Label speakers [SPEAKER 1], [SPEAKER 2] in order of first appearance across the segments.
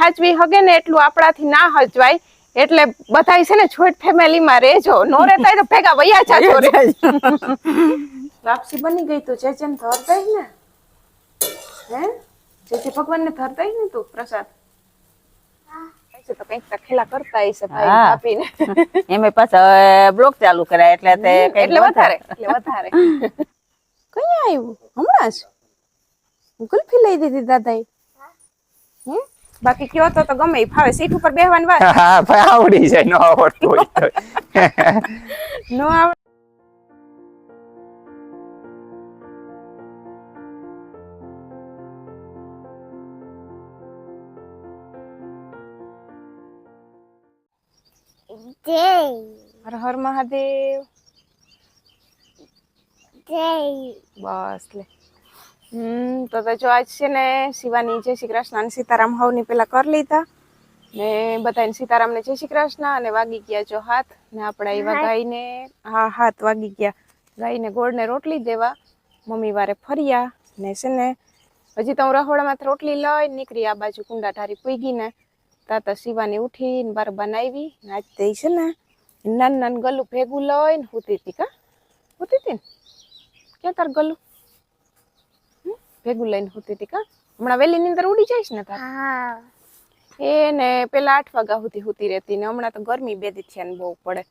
[SPEAKER 1] હાચવી હગે ને એટલું આપણાથી ના હચવાય એટલે બધા છે ને જોઈન્ટ ફેમિલીમાં રહેજો. નો રહેતા તો ભેગા વયા જાજો રે. લાપસી બની ગઈ તું. જે જેમ ને હે? જેથી ભગવાન ને ધરતા ને તું પ્રસાદ. તો કંઈક તો કરતા હશે ભાઈ. આપીને
[SPEAKER 2] એમે પાછા બ્લોક ચાલુ કરાય એટલે તે
[SPEAKER 1] એટલે વધારે એટલે વધારે. કઈ આવ્યું હમણાં જ? ગુલ્ફી લઈ દીધી દાદાએ. હે બાકી કયો તો તો ગમે ફાવે. સીટ ઉપર બેહવાની વાત.
[SPEAKER 3] હા ભાઈ આવડી જાય નો આવડતું હોય તો.
[SPEAKER 1] નો આવડે
[SPEAKER 4] જય.
[SPEAKER 1] હર હર મહાદેવ.
[SPEAKER 4] જય.
[SPEAKER 1] બસ લે. હમ તો તો જો આજ છે ને શિવાની જય શ્રી કૃષ્ણ અને સીતારામ હવની પેલા કરી લીધા. ને બધાને સીતારામ ને જય શ્રી કૃષ્ણ અને વાગી ગયા જો હાથ. ને આપણે આવ્યા ગાયને હા હાથ વાગી ગયા. ગાયને ગોળ ને રોટલી દેવા. મમ્મી વારે ફર્યા ને છે ને હજી તો હું રહોડામાં રોટલી લઈ નીકળી આ બાજુ કુંડા ઢારી પૂગી ને તાતા શિવાની શિવાની ઉઠીને બાર બનાવી. ને આજ તે છે ને નાન નાન ગલું ભેગું લઈને હુતી હતી કા? હુતી હતી ને? ક્યાં તાર ગલું? ભેગું લઈને હોતી હતી કા? હમણાં વેલી ની અંદર ઉડી જઈશ ને તાર?
[SPEAKER 4] હા.
[SPEAKER 1] એ ને પેલા આઠ વાગ્યા સુધી હોતી રહેતી ને હમણાં તો ગરમી બે દી થયા ને બહુ પડે.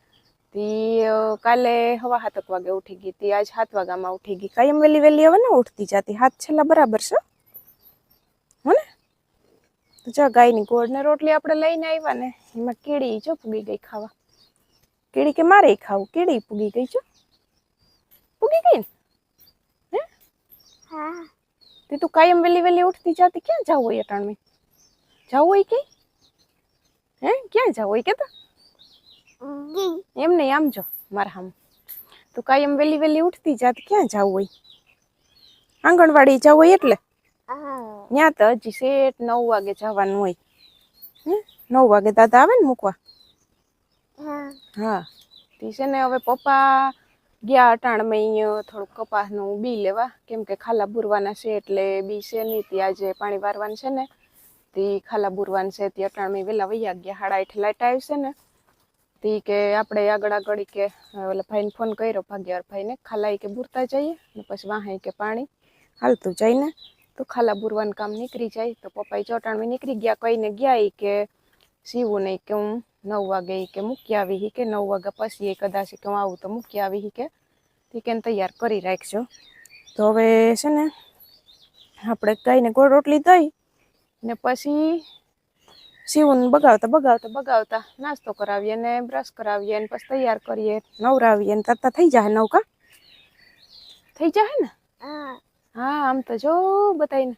[SPEAKER 1] તી કાલે હવા સાતક વાગે ઉઠી ગઈ. તી આજ સાત વાગ્યામાં ઉઠી ગઈ. કાયમ વેલી વેલી હવે ને ઉઠતી જાતી. હાથ છેલ્લા બરાબર છે? હો ને? તો જો ગાયની ગોળ ને રોટલી આપણે લઈને આવ્યા ને. એમાં કીડી જો પૂગી ગઈ ખાવા. કીડી કે મારે ખાવું? કીડી પૂગી ગઈ છો પૂગી ગઈ ને
[SPEAKER 4] હા
[SPEAKER 1] તે તું કાયમ વહેલી વહેલી ઉઠતી જાતી. ક્યાં જવું હોય અટાણમાં જવું હોય કે હે? ક્યાં જવું હોય કે તો એમ નહીં આમ જો મારા હામ. તું કાયમ વહેલી વહેલી ઉઠતી જાત ક્યાં જવું હોય? આંગણવાડી જવું હોય એટલે? ત્યાં તો હજી શેઠ નવ વાગે જવાનું હોય. હે? નવ વાગે દાદા આવે ને મૂકવા?
[SPEAKER 4] હા.
[SPEAKER 1] હા. તી છે ને હવે પપ્પા ગયા અટાણ મેં થોડુંક કપાસનું બી લેવા. કેમ કે ખાલા બુરવાના છે એટલે બી છે નહીં. તે આજે પાણી વારવાનું છે ને. તે ખાલા બુરવાનું છે. તે અટાણમાં વહેલા વૈયા ગયા. હાડા એઠ લાઈટ આવી છે ને. તે કે આપણે આગળ આગળ કે ઓલા ભાઈને ફોન કર્યો, ભાગ્યવાર ભાઈને. ખાલા કે બુરતા જઈએ ને પછી વાહે કે પાણી. હાલતું જાય ને. તો ખાલા બુરવાનું કામ નીકળી જાય. તો પપ્પાએ ચોટાણમાં નીકળી ગયા. કહીને ગયા એ કે સીવું નહીં કે હું નવ વાગે કે મૂકી આવી કે નવ વાગ્યા પછી એ કદાચ કે હું આવું તો મૂકી આવી કે. તી કે તૈયાર કરી રાખજો. તો હવે છે ને આપણે ગાયને ગોળ રોટલી દઈ ને પછી સીવું બગાવતા બગાવતા બગાવતા નાસ્તો કરાવીએ ને બ્રશ કરાવીએ ને પછી તૈયાર કરીએ. નવરાવીએ ને તરતા થઈ જાય નવકા થઈ જાય ને?
[SPEAKER 4] હા.
[SPEAKER 1] હા આમ તો જો બતાવીને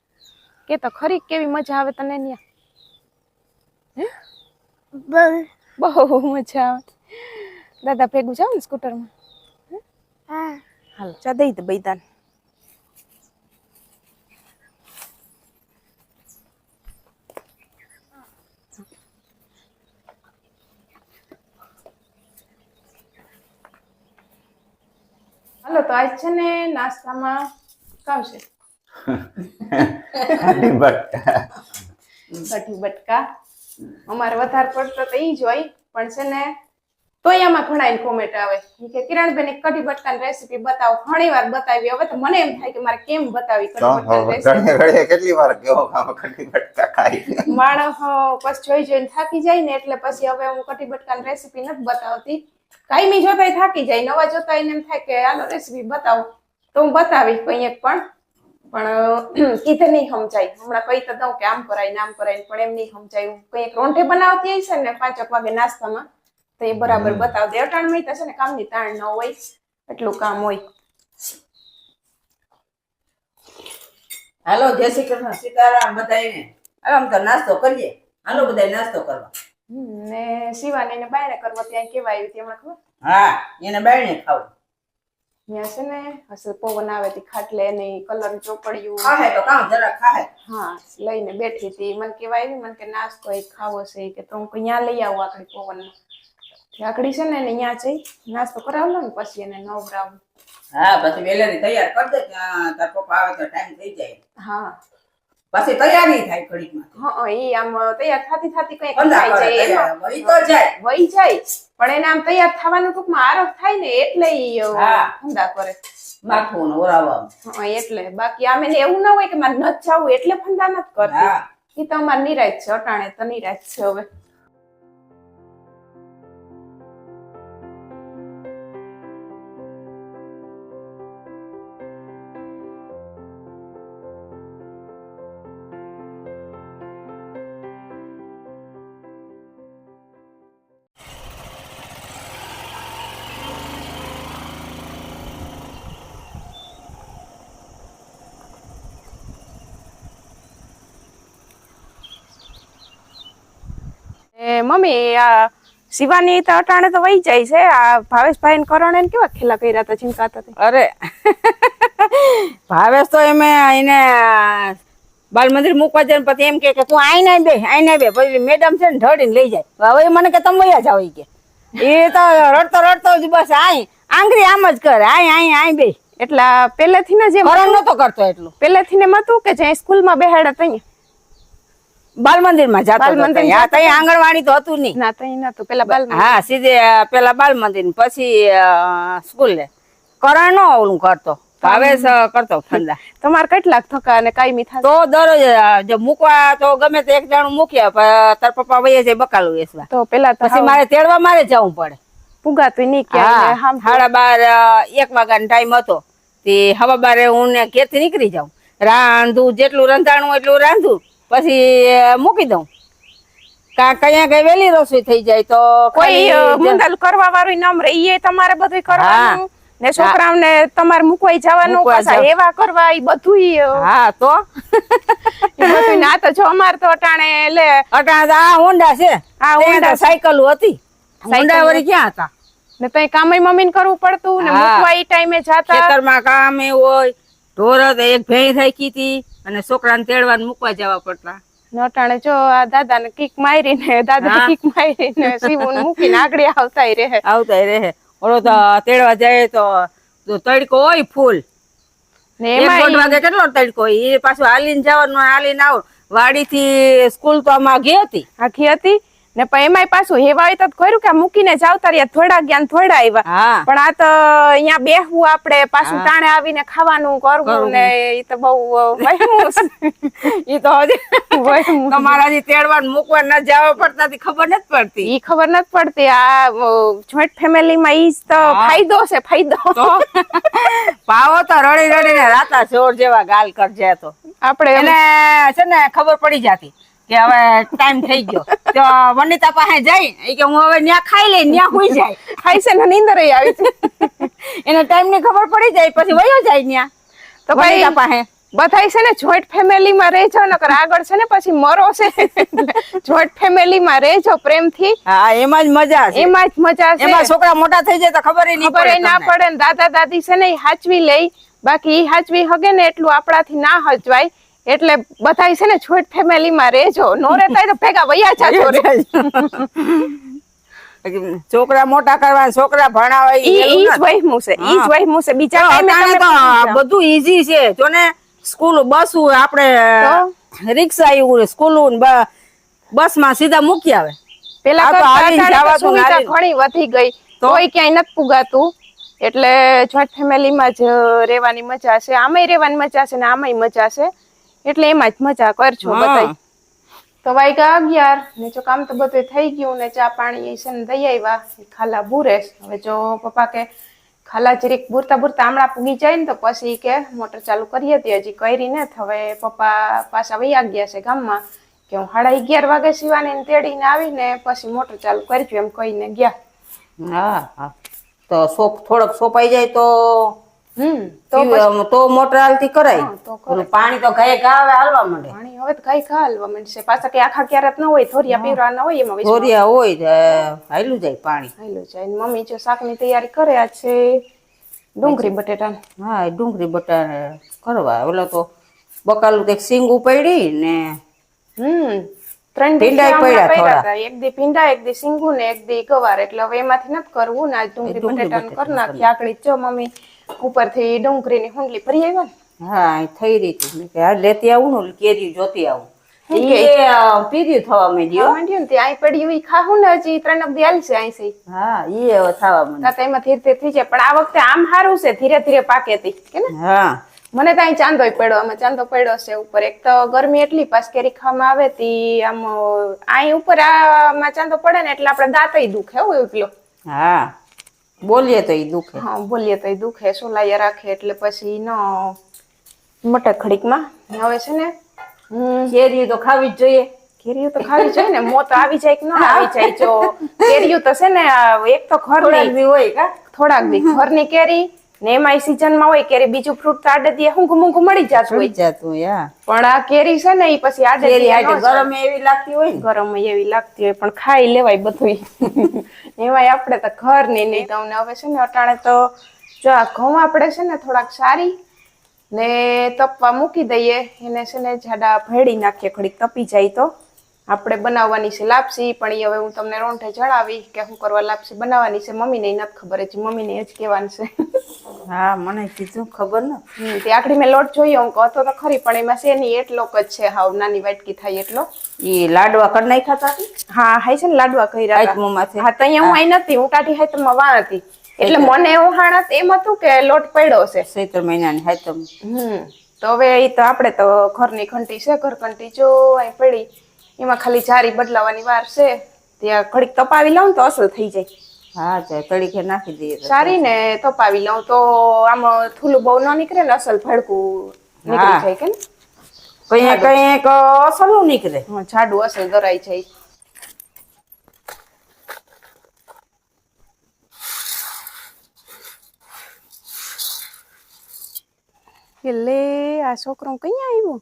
[SPEAKER 1] કે તો ખરી કેવી મજા આવે તને ત્યાં હે?
[SPEAKER 4] બહુ
[SPEAKER 1] બહુ મજા આવે. દાદા ભેગું જાવ ને સ્કૂટરમાં.
[SPEAKER 4] હા.
[SPEAKER 1] હાલ. ચા દઈ દે બૈદાન હાલો તો આજ છે ને નાસ્તામાં કામ છે કઢી બટકા. અમારે વધારે પડતો તો ઈ જ હોય. પણ છે ને તોય આમાં ઘણા કોમેન્ટ આવે. કે કિરણબેન એક કઢી બટકાની રેસીપી બતાવો. ઘણી વાર બતાવી. હવે તો મને એમ થાય કે મારે કેમ બતાવી કઢી
[SPEAKER 3] કેટલી વાર કેવો કઢી બટકા ખાઈ
[SPEAKER 1] માણસ પછી જોઈ જોઈને થાકી જાય ને એટલે પછી હવે હું કઢી બટકાની રેસીપી નથી બતાવતી. કાયમી જોતાય થાકી જાય નવા જોતાય એને એમ થાય કે આનો રેસીપી બતાવો. તો હું બતાવીશ કંઈ એક પણ. પણ કીધે નહીં સમજાય. હમણાં કઈ તો દઉં કે આમ કરાય નામ કરાય પણ એમ નહીં સમજાય. કંઈક રોંઢે બનાવતી હશે ને પાંચક વાગે નાસ્તામાં તો એ બરાબર બતાવ દે અટાણ મહિતા છે ને કામની તાણ ન હોય એટલું કામ હોય.
[SPEAKER 2] હાલો જય શ્રી કૃષ્ણ. સીતારામ બધાને આમ તો નાસ્તો કરીએ. હાલો બધા નાસ્તો કરવા.
[SPEAKER 1] ને શિવાની એને બાયણે કરવો ત્યાં કેવા આવી હતી હમણાં ખબર?
[SPEAKER 2] હા એને બાયણે ખાવું.
[SPEAKER 1] ત્યાં છે ને હશે પવન આવે તી ખાટલે ને કલર ચોપડ્યું.
[SPEAKER 2] ખાહે તો કામ જરા ખાહે.
[SPEAKER 1] હા લઈને બેઠી હતી. મને કેવા આવી મને કે નાસ્તો એ ખાવો છે કે તો હું અહીંયા લઈ આવું આકડી પવનમાં આકડી છે ને ત્યાં જઈ નાસ્તો કરાવલો ને પછી એને નવરાવું.
[SPEAKER 2] હા પછી વેલેરી તૈયાર કરી દે તાર પપ્પા આવે તો ટાઈમ થઈ જાય.
[SPEAKER 1] હા.
[SPEAKER 2] પછી તૈયારી થાય ઘડીકમાં.
[SPEAKER 1] હા ઈ આમ તૈયાર થાતી થાતી કઈ થાય
[SPEAKER 2] તૈયાર. વહી તો જાય.
[SPEAKER 1] વહી જાય. પણ એને આમ તૈયાર થવાનું ટૂંકમાં આરોપ થાય ને એટલે ઈ. ધંધા કરે.
[SPEAKER 2] માથું ને
[SPEAKER 1] એટલે. બાકી આમ એવું ના હોય કે મારે નથી જવું એટલે ફંદા નથી કરતી. ઈ તો અમારે નિરાજ છે અટાણે તો નિરાજ છે હવે. મમ્મી આ શિવાની તો અટાણે તો વહી જાય છે. આ ભાવેશભાઈ ને કરણે કેવા ખેલા કર્યા હતા ચિંકાતા
[SPEAKER 2] અરે ભાવેશ તો એમે એને બાલ મંદિર મૂકવા જાય પછી એમ કે તું આઈ ના બે આઈ ના બે પછી મેડમ છે ને ઢળીને લઈ જાય. હવે મને કે તમે વયા જાવ કે. એ તો રડતો રડતો જ બસ આઈ આંગળી આમ જ કરે આઈ આઈ આઈ બે.
[SPEAKER 1] એટલે પેલેથી ને જે
[SPEAKER 2] કરણ નતો કરતો એટલું.
[SPEAKER 1] પહેલેથી ને મતું કે જ્યાં સ્કૂલમાં બેહાડ્યા ત્યાં
[SPEAKER 2] બાલ મંદિરમાં જાતો આંગણવાડી તો હતું નહીં.
[SPEAKER 1] ના ત્યાં નતું પેલા બાલ
[SPEAKER 2] હા સીધે પેલા બાલ મંદિર પછી સ્કૂલ. ને ઓલું કરતો. હવે કરતો ફંદા
[SPEAKER 1] તમારે કેટલાક થકા અને કાયમી થાય
[SPEAKER 2] તો દરરોજ જો મૂકવા તો ગમે તે એક જણું મૂક્યા તાર પપ્પા વયે જાય બકાલું વેચવા.
[SPEAKER 1] તો પેલા
[SPEAKER 2] પછી મારે તેડવા મારે જવું પડે.
[SPEAKER 1] પુગાતું નહીં હામ
[SPEAKER 2] સાડા બાર એક વાગ્યાનો ટાઈમ હતો. તે હવા બારે હું ને ઘેરથી નીકળી જાઉં. રાંધું જેટલું રંધાણું એટલું રાંધું. પછી મૂકી દઉં. કયા કઈ વેલી રસોઈ થઈ જાય તો
[SPEAKER 1] કોઈ કરવા વાળું નમ રે ઈ તમારે બધું કરવાનું. ને છોકરાઓને તમારે મૂકવાઈ જવાનું પાછા એવા કરવા ઈ બધું
[SPEAKER 2] હા તો?
[SPEAKER 1] બધું ના તો જો અમાર તો અટાણે લે.
[SPEAKER 2] અટાણે આ હોન્ડા છે.
[SPEAKER 1] આ હોન્ડા
[SPEAKER 2] તો હતી. હોન્ડા વળી ક્યાં હતા?
[SPEAKER 1] ને તઈ કામે મમ્મીને કરવું પડતું ને મૂકવા ઈ ટાઈમે જાતા.
[SPEAKER 2] ખેતરમાં કામ એ હોય ઢોર એક ભેંસ રાખી હતી અને છોકરાને તેડવાને મૂકવા જવા પડતા.
[SPEAKER 1] નટાણે જો આ દાદા ને કિક મારીને દાદા કીક મારી મારીને સીવું મૂકીને આગળ આવતાય રહે.
[SPEAKER 2] આવતા રહે. ઓલો તો તેડવા જાય તો તડકો હોય ફૂલ.
[SPEAKER 1] ને એમાં
[SPEAKER 2] દોઢ વાગે કેટલો તડકો હોય? એ પાછું હાલીને જવાનું હાલીને વાડી થી સ્કૂલ તો આમાં ઘી હતી.
[SPEAKER 1] આખી હતી? ને પણ એમાંય પાછું હેવાય તો કર્યું કે મૂકીને જાવતા રહ્યા. થોડા ગયા થોડા આવ્યા. પણ આ તો અહીંયા બેહવું આપણે પાછું
[SPEAKER 2] ટાણે
[SPEAKER 1] તાણે આવીને ખાવાનું કરવું. ને એ તો બહુ.
[SPEAKER 2] તો હજી. તમારાથી તેડવા મૂકવા ન જવા પડતા ખબર નથી પડતી.
[SPEAKER 1] એ ખબર નથી પડતી. આ જોઈન્ટ ફેમિલીમાં ઈ જ તો ફાયદો છે ફાયદો.
[SPEAKER 2] પાવો તો રડી રડીને રાતા જોર જેવા ગાલ કરજે તો.
[SPEAKER 1] આપણે
[SPEAKER 2] એને છે ને ખબર પડી જાતી. કે હવે ટાઈમ થઈ ગયો. તો વનિતા પાસે જઈ કે હું હવે ન્યા ખાઈ લઈ ન્યા હુઈ જાય.
[SPEAKER 1] ખાઈ છે ને નીંદર આવી છે.
[SPEAKER 2] એને ટાઈમની ખબર પડી જાય પછી વયો જાય ન્યા.
[SPEAKER 1] તો
[SPEAKER 2] વનિતા
[SPEAKER 1] ભાઈ
[SPEAKER 2] પાસે.
[SPEAKER 1] બધાય છે ને જોઈન્ટ ફેમિલીમાં રહેજો નકર આગળ છે ને પછી મરો છે. જોઈન્ટ ફેમિલીમાં રહેજો પ્રેમથી.
[SPEAKER 2] હા એમાં જ મજા છે.
[SPEAKER 1] એમાં જ મજા છે.
[SPEAKER 2] એમાં છોકરા મોટા થઈ જાય તો ખબર નહીં
[SPEAKER 1] ખબર
[SPEAKER 2] પડે
[SPEAKER 1] ના પડે ને દાદા દાદી છે ને એ હાચવી લે બાકી એ હાચવી હગે ને એટલું આપણાથી ના હચવાય એટલે બધાય છે ને જોઈન્ટ ફેમિલીમાં રહેજો નો રહેતા તો ભેગા વયા જાજો
[SPEAKER 2] છોકરા મોટા કરવા છોકરા ભણાવે ઈ
[SPEAKER 1] જ
[SPEAKER 2] નથી.
[SPEAKER 1] છે ઈ જ
[SPEAKER 2] હા.
[SPEAKER 1] છે. બીજા.
[SPEAKER 2] બધું ઈઝી છે. જો ને સ્કૂલ બસ આપણે રિક્ષા આવ્યું સ્કૂલ બસમાં સીધા મૂકી આવે.
[SPEAKER 1] પેલા. ઘણી વધી ગઈ? કોઈ ક્યાંય નથી પુગાતું. એટલે જોઈન્ટ ફેમિલીમાં જ રહેવાની મજા છે. આમાંય રહેવાની મજા છે ને આમાંય મજા છે. એટલે એમાં જ મજા કરજો
[SPEAKER 2] હા.
[SPEAKER 1] બધાય. તો વાગ્યા અગિયાર ને જો કામ તો બધું થઈ ગયું ને ચા પાણી છે ને દઈ આવ્યા ખાલા બુરે હવે જો પપ્પા કે ખાલા જરીક બુરતા બુરતા આમળા પૂગી જાય ને તો પછી કે મોટર ચાલુ કરી હતી હજી કરી ને હવે પપ્પા પાછા વૈયા ગયા છે ગામમાં કે હું સાડા અગિયાર વાગે શિવાની તેડીને આવીને પછી મોટર ચાલુ કરજો એમ કહીને ગયા.
[SPEAKER 2] હા હા. તો સોપ થોડોક સોપાઈ જાય તો
[SPEAKER 1] તો
[SPEAKER 2] તો મોટર હાલતી કરાય.
[SPEAKER 1] તો
[SPEAKER 2] પાણી તો હાલવા માંડે.
[SPEAKER 1] પાણી હવે તો કઈ ખાલવા માંડશે પાછા કે આખા ક્યારેક ન હોય થોરિયા પીવરા ન હોય એમાં વિશ્વાસ
[SPEAKER 2] હોય તો જાય પાણી.
[SPEAKER 1] હાલ્યું જાય. મમ્મી જો શાકની તૈયારી કરે આ છે. ડુંગળી બટેટા
[SPEAKER 2] હા ડુંગળી બટાને કરવા. ઓલો તો બકાલું કંઈક સિંગ ઉપાડી ને
[SPEAKER 1] હમ ત્રણ
[SPEAKER 2] ભીંડા પડ્યા થોડા.
[SPEAKER 1] એક દી ભીંડા એક દી સિંગુ ને એક દી ગવાર. એટલે હવે એમાંથી નથી કરવું ને આ ડુંગળી
[SPEAKER 2] બટેટા
[SPEAKER 1] કરી નાખી આકડી જો મમ્મી. ઉપરથી ડુંગળીની હુંડલી ભરી આવ્યા ને?
[SPEAKER 2] હા થઈ રહી હતી. કે હાલ લેતી આવું ને કેરી જોતી આવું. પીર્યું થવા માંડી
[SPEAKER 1] માંડ્યું ને ત્યાં પડ્યું ઈ ખાવું ને હજી ત્રણ દી હાલશે અહીંથી
[SPEAKER 2] હા ઈ હવે થવા માંડી
[SPEAKER 1] તો એમાં ધીરે ધીરે થઈ જાય. પણ આ વખતે આમ સારું છે ધીરે ધીરે પાકે તી. કે ને?
[SPEAKER 2] હા.
[SPEAKER 1] મને તો અહીં ચાંદોય પડ્યો આમાં ચાંદો પડ્યો છે ઉપર. એક તો ગરમી એટલી પાસ કેરી ખાવામાં આવે તી આમ અહીં ઉપર આમાં ચાંદો પડે ને એટલે આપણે દાંતય દુખે એવું એટલો
[SPEAKER 2] હા. બોલીએ તો દુખે.
[SPEAKER 1] હા બોલીએ તો દુખે. સોલાયા રાખે એટલે પછી ન મટે ઘડીકમાં હવે છે ને હમ.
[SPEAKER 2] કેરી તો ખાવી જ જોઈએ.
[SPEAKER 1] કેરીઓ તો ખાવી જોઈએ ને. મોત આવી જાય કે ન આવી જાય જો. કેરીઓ તો છે ને એક તો
[SPEAKER 2] ઘર હોય કા?
[SPEAKER 1] થોડાક દી. ઘરની કેરી ને એમાંય સીઝનમાં હોય કેરી બીજું ફ્રૂટ તો આડે હું હુંઘું મૂંઘું મળી જતું હોય.
[SPEAKER 2] જાતું
[SPEAKER 1] પણ આ કેરી છે ને એ પછી આડે.
[SPEAKER 2] ગરમ એવી લાગતી હોય
[SPEAKER 1] ગરમ એવી લાગતી હોય પણ ખાઈ લેવાય બધું એવાય આપણે તો ઘર ને નહીં તમને હવે છે ને અટાણે તો જો આ ઘઉં આપણે છે ને થોડાક સારી ને તપવા મૂકી દઈએ એને છે ને જાડા ભેળી નાખીએ ઘડીક તપી જાય તો. આપણે બનાવવાની છે લાપસી પણ એ હવે હું તમને રોંઠે જણાવી કે હું કરવા લાપસી બનાવવાની છે. મમ્મીને નથી ખબર હજી મમ્મીને જ કહેવાનું છે.
[SPEAKER 2] હા મને કીધું ખબર ન.
[SPEAKER 1] તે આખડી મેં લોટ જોયો હું કહો તો ખરી પણ એમાં છે નહીં એટલો જ છે હાવ નાની વાટકી થાય એટલો.
[SPEAKER 2] એ લાડવા કર નાખ્યા હતા
[SPEAKER 1] હા હાઈ છે ને લાડવા કર્યા હતા.
[SPEAKER 2] મમ્માથી
[SPEAKER 1] હા તો અહીંયા હું આઈ નથી હું કાઢી હાઈ હાથમાં વાણ હતી. એટલે મને એવું હાણત એમ હતું કે લોટ પડ્યો છે.
[SPEAKER 2] સૈત્ર મહિનાની હાથમ.
[SPEAKER 1] હમ તો હવે એ તો આપણે તો ઘરની ઘંટી છે ઘર ઘંટી જો અહીં પડી. એમાં ખાલી જારી બદલાવાની વાર છે. ત્યાં ઘડીક તપાવી લઉં તો અસલ થઈ જાય.
[SPEAKER 2] હા ચાલ તડીકે નાખી દઈએ
[SPEAKER 1] સારી ને તપાવી લઉં તો આમ થૂલું બહુ ન નીકળે ને અસલ ભડકું નીકળી. જાય કે ને?
[SPEAKER 2] કંઈક અસલ અસલું નીકળે.
[SPEAKER 1] હા, જાડું અસલ દરાઈ જાય એટલે આ છોકરો કઈ આવ્યો?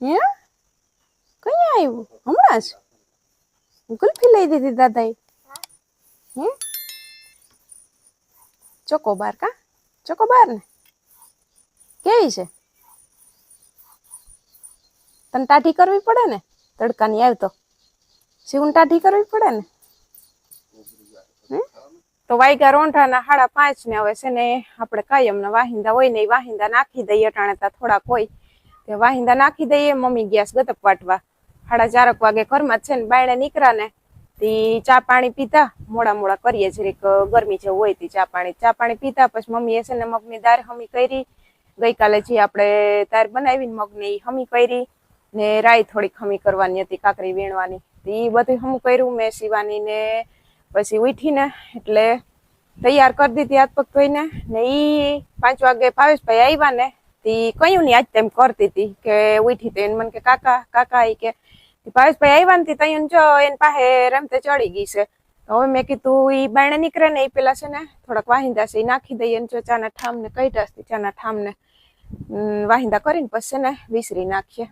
[SPEAKER 1] હે? કઈ આવ્યું? હમણાં જ? ગુલ્ફી લઈ દીધી દાદાએ. હે? ચોકોબાર કા? ચોકોબાર ને? કેવી છે? તને ટાઢી કરવી પડે ને? તડકાની આવતો શિવન ટાઢી કરવી પડે ને? તો વાયગા રોંઢાના સાડા પાંચ ને હવે છે ને આપણે કાયમના વાહિંદા હોય ને એ વાહિંદા નાખી દઈએ અટાણે થોડાક હોય. વાહિંદા નાખી દઈએ, મમ્મી ગેસ ગતક વાટવા. સાડા ચારક વાગે ઘરમાં છે ને બાયણે નીકળ્યા ને તી ચા પાણી પીતા મોડા મોડા કરીએ જરીક ગરમી જેવું હોય તી ચા પાણી. ચા પાણી પીતા પછી મમ્મીએ છે ને મગની દાળ હમી કરી. ગઈકાલે જે આપણે દાળ બનાવીને મગની હમી કરી ને રાઈ થોડીક હમી કરવાની હતી, કાકરી વીણવાની. તે એ બધું હમું કર્યું મેં સીવાની ને પછી ઉઠીને એટલે તૈયાર કરી દીધી હાથ પગ ધોઈને ને એ પાંચ વાગે ભાવેશભાઈ આવ્યા ને તી કયું ને આજ તેમ કરતી હતી કે ઉઠી તો મને કે કાકા કાકા એ કે ભાવેશભાઈ આવ્યા ને તૈયું જો એની પાસે રમતે ચડી ગઈ છે. હવે મેં કીધું ઈ બાયણે નીકળે ને એ પેલા છે ને થોડાક વાહિંદા છે એ નાખી દઈએ ને જો ચાના ઠામને, કઈ ડાસતી ચાના ઠામને ને વાહિંદા કરીને પછી ને વિસરી નાખીએ.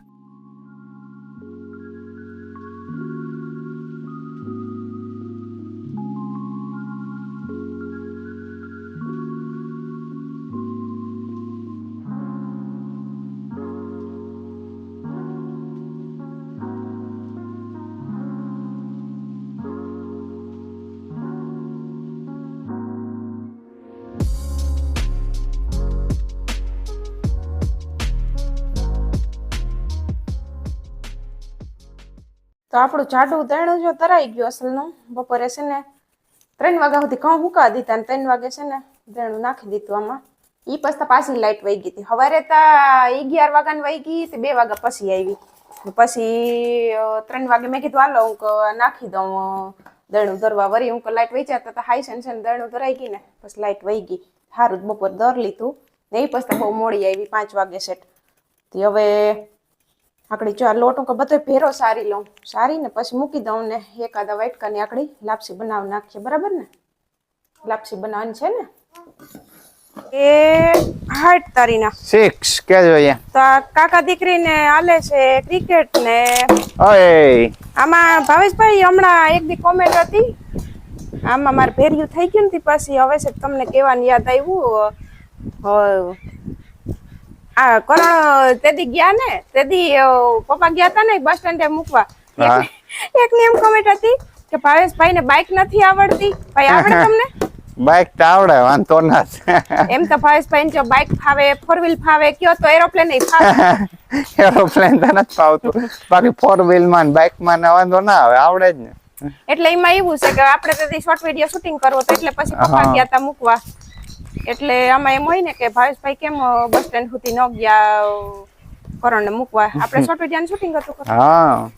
[SPEAKER 1] તો આપણું જાડું દણું જો તરાઈ ગયું અસલનું. બપોરે છે ને ત્રણ વાગ્યા સુધી ઘઉં હુકા દીધા ને ત્રણ વાગે છે ને દણું નાખી દીધું આમાં. ઈ પછી પાછી લાઈટ વહી ગઈ હતી. સવારે તા અગિયાર વાગ્યાને વહી ગઈ તે બે વાગ્યા પછી આવી. પછી ત્રણ વાગે મેં કીધું, હાલો હું નાખી દઉં દરણું ધરવા. વરી હું લાઈટ વહી જતા તો હાઈ છે ને દળનું દરાઈ ગઈ ને, પછી લાઈટ વહી ગઈ. સારું બપોર દર લીધું. ને એ પછી બહુ મોડી આવી, પાંચ વાગે સેટ હવે આકડી જો આ લોટ હું બધો ભેરો સારી લઉં. સારી ને પછી મૂકી દઉં ને એકાદા વાટકાની આકડી લાપસી બનાવી નાખીએ બરાબર ને? લાપસી બનાવવાની છે ને? એ હાટ તારીના
[SPEAKER 3] સિક્સ કે જોઈએ
[SPEAKER 1] તો કાકા દીકરીને આલે છે ક્રિકેટ ને.
[SPEAKER 3] ઓય.
[SPEAKER 1] આમાં ભાવેશભાઈ હમણાં એક દી કોમેન્ટ હતી. આમાં મારે ભેર્યું થઈ ગયું ને પછી. હવે છે તમને કહેવાની યાદ આવ્યું. આ કરણ તેદી ગયા ને? તેદી પપ્પા ગયા હતા ને બસ સ્ટેન્ડે મૂકવા. એક ની એમ કમેન્ટ હતી કે ભાવેશભાઈ ને બાઇક નથી આવડતી. ભાઈ આવડે તમને?
[SPEAKER 3] બાઇક તો આવડે વાંધો ના
[SPEAKER 1] એમ તો ભાવેશભાઈ જો બાઇક ફાવે ફોર વ્હીલ ફાવે કયો તો એરોપ્લેન ફાવે.
[SPEAKER 3] એરોપ્લેન તો નથી ફાવતું. બાકી ફોર વ્હીલમાં બાઇકમાં ને વાંધો ના આવે આવડે જ ને.
[SPEAKER 1] એટલે એમાં એવું છે કે આપણે તો શોર્ટ વીડિયો શૂટિંગ કરવો તો એટલે પછી પપ્પા ગયા તા મૂકવા. એટલે આમાં એમ હોય ને કે ભાવેશભાઈ કેમ બસ સ્ટેન્ડ સુધી ન ગયા કરણ ને મૂકવા? આપણે શોર્ટ વીડિયો શૂટિંગ હતું
[SPEAKER 3] હા.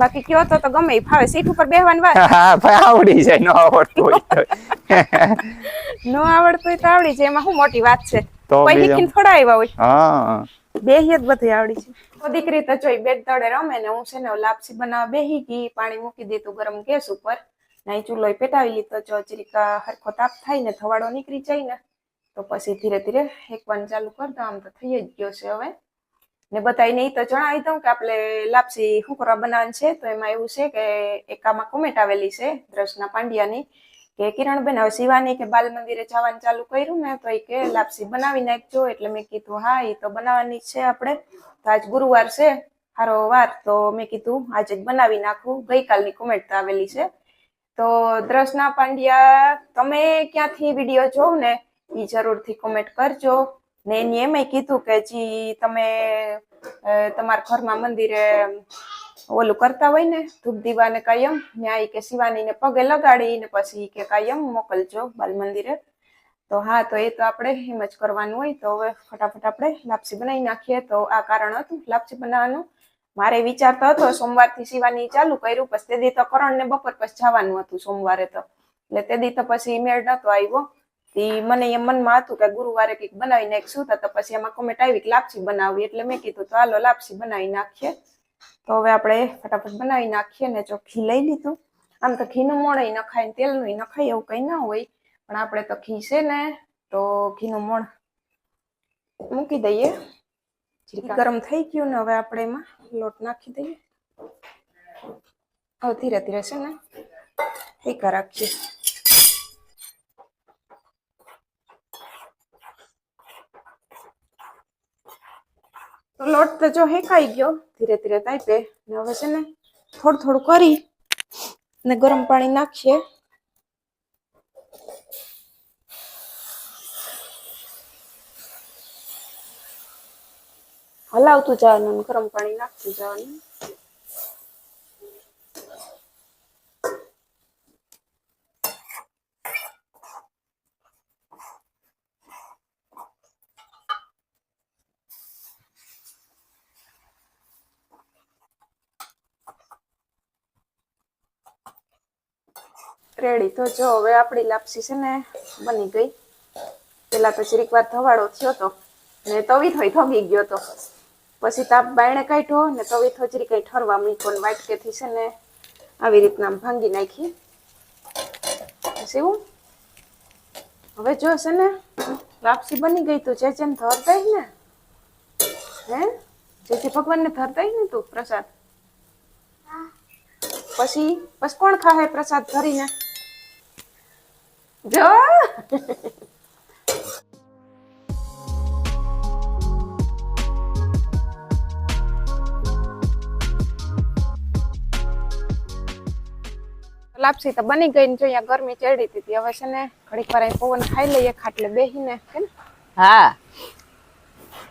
[SPEAKER 1] બાકી કયો તો તો ગમે ફાવે. સીટ ઉપર બેહવાની વાત.
[SPEAKER 3] હા ભાઈ આવડી જાય ન આવડતું હોય તો.
[SPEAKER 1] ન આવડતું હોય તો આવડી જાય. એમાં શું મોટી વાત છે?
[SPEAKER 3] તો
[SPEAKER 1] કોઈ
[SPEAKER 3] બીજું?
[SPEAKER 1] થોડા આવ્યા હોય.
[SPEAKER 3] હા.
[SPEAKER 1] બેહી જ બધી આવડી છે. તો દીકરી તો જોઈ બેડ તળે રમે ને હું છે ને લાપસી બનાવવા બેહી ગઈ પાણી મૂકી દીધું ગરમ ગેસ ઉપર. નાઈ ચૂલો પેટાવી લીધો જો જરીકા હરખો તાપ થાય ને થવાડો નીકળી જાય ને, તો પછી ધીરે ધીરે હેકવાનું ચાલુ કર દો, આમ તો થઈ જ ગયો છે હવે. ને બતાવીને એ તો જણાવી દઉં કે આપણે લાપસી શું બનાવવાની છે, તો એમાં એવું છે કે એકામાં કોમેન્ટ આવેલી છે દ્રષ્ટના પાંડ્યાની, કે કિરણબેન હવે શિવાની કે બાલ મંદિરે જવાનું ચાલુ કર્યું ને, તો એ કે લાપસી બનાવી નાખજો, એટલે મેં કીધું, હા એ તો બનાવવાની છે આપણે તો આજ ગુરુવાર છે સારો વાર તો મેં કીધું, આજે જ બનાવી નાખું. ગઈકાલની કોમેન્ટ તો આવેલી છે. તો દ્રષ્ના પાંડ્યા, તમે ક્યાંથી વીડિયો જોવ ને એ જરૂરથી કોમેન્ટ કરજો. ને એની એમ કીધું કે જી તમે તમારા ઘરમાં મંદિરે ઓલું કરતા હોય ને, ધૂપ દીવા ને કાયમ ન્યાય કે શિવાનીને પગે લગાડી ને પછી કે કાયમ મોકલજો બાલ મંદિરે. તો હા, તો એ તો આપણે એમ જ કરવાનું હોય. તો હવે ફટાફટ આપણે લાપસી બનાવી નાખીએ. તો આ કારણ હતું લાપસી બનાવવાનું. મારે વિચારતો હતો હતો સોમવારથી સીવાની ચાલુ કર્યું, પછી તે દી તો કરણ ને બપોર પછી જવાનું હતું સોમવારે તો. એટલે તે દી તો પછી મેળ નતો આવ્યો. તી મને એમ મનમાં હતું કે ગુરુવારે કંઈક બનાવી નાખશું તો પછી એમાં કોમેન્ટ આવી કે લાપસી બનાવી એટલે મેં કીધું તો હાલો લાપસી બનાવી નાખીએ. તો હવે આપણે ફટાફટ બનાવી નાખીએ ને જો ઘી લઈ લીધું. આમ તો ઘીનું મોણ ને તેલનું નખાય એવું કંઈ ના હોય. પણ આપણે તો ઘી છે ને, તો ઘીનું મોણ મૂકી દઈએ. ગરમ થઈ ગયું ને હવે આપણે એમાં લોટ નાખી દઈએ. હવે ધીરે ધીરે છે ને હેકા રાખીએ. તો લોટ તો જો હેકાઈ ગયો ધીરે ધીરે તાપે ને હવે છે ને થોડું થોડું કરી ને ગરમ પાણી નાખીએ. હલાવતું જવાનું ગરમ પાણી નાખતું જવાનું. રેડી તો જો, હવે આપણી લાપસી છે ને બની ગઈ. પેલા તો ચીરીક વાર ધવાડો થયો તો, ને તવી થોઈ થગી ગયો તો. પછી તાપ બાયણે કાઢ્યો ને તવી થોજરી કઈ ઠરવા મૂક્યો ને વાટકેથી છે ને આવી રીતના ભાંગી નાખી. એવું? હવે જો છે ને લાપસી બની ગઈ તું, જે જેમ ધરતા ને, હે? જે જે ભગવાનને ધરતા ને તું પ્રસાદ. પછી પછી કોણ ખાહે પ્રસાદ ધરીને? જો! લાપસી તો બની ગઈ ને જો અહીંયા ગરમી ચડી હતી હવે છે ને ઘડીક વાર પવન ખાઈ લઈએ ખાટલે બેહીને કે
[SPEAKER 2] હા.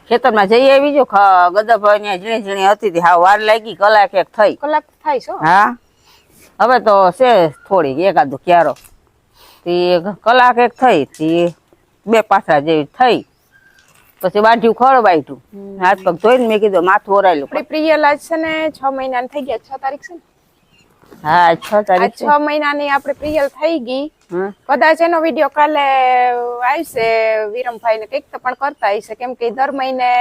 [SPEAKER 2] ખેતરમાં જઈ આવી જો ગદભાઈ ને ઝીણી ઝીણી હતી હતી હા વાર લાગી કલાક એક થઈ.
[SPEAKER 1] કલાક થાય છો
[SPEAKER 2] હા. હવે તો છે થોડી એકાદું ક્યારો. તી કલાક એક થઈ તી. બે પાછા જેવી થઈ. પછી બાંધ્યું ખળબાઈટું હાથ પગ ધોઈને મેં કીધું માથું ઓરાયેલું
[SPEAKER 1] પ્રિયલાજ પ્રિયલ છે ને છ મહિના થઈ ગયા છ તારીખ છે ને?
[SPEAKER 2] હા છ તારીખ
[SPEAKER 1] છ. મહિનાની આપણે પ્રિયલ થઈ ગઈ. કદાચ એનો વીડિયો કાલે આવશે વિરમભાઈ ને કંઈક તો પણ કરતા હશે. કેમ કે દર મહિને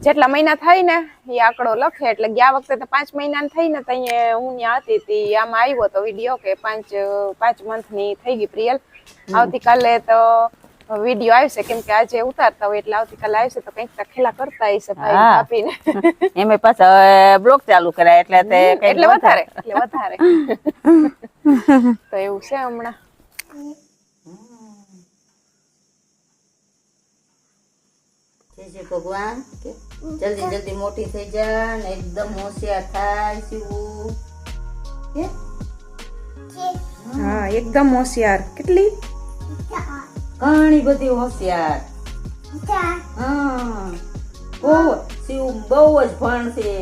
[SPEAKER 1] જેટલા મહિના થાય ને એ આંકડો લખે. એટલે ગયા વખતે તો પાંચ મહિના થઈ ને તો હું ત્યાં હતી તી આમાં આવ્યો તો વીડિયો કે પાંચ પાંચ મંથની થઈ ગઈ પ્રિયલ. આવતીકાલે તો વીડિયો આવશે કેમ કે આજે ઉતારતા હોય એટલે આવતીકાલે આવશે તો કંઈક તો ખેલા કરતા હશે ભાઈ આપીને
[SPEAKER 2] એમે પાછા બ્લોક ચાલુ કર્યા એટલે તે
[SPEAKER 1] એટલે વધારે. એટલે વધારે. તો એવું છે હમણાં.
[SPEAKER 2] જય ભગવાન. જલ્દી જલ્દી મોટી થઈ જા ને એકદમ હોશિયાર થાય શિવું
[SPEAKER 1] હા એકદમ હોશિયાર. કેટલી?
[SPEAKER 2] ઘણી બધી હોશિયાર. હા. બહુ શિવ બહુ જ ભણશે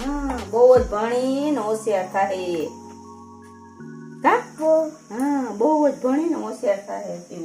[SPEAKER 2] હા બહુ જ ભણીને હોશિયાર થાય હા બહુ જ ભણીને હોશિયાર થાય શિવ.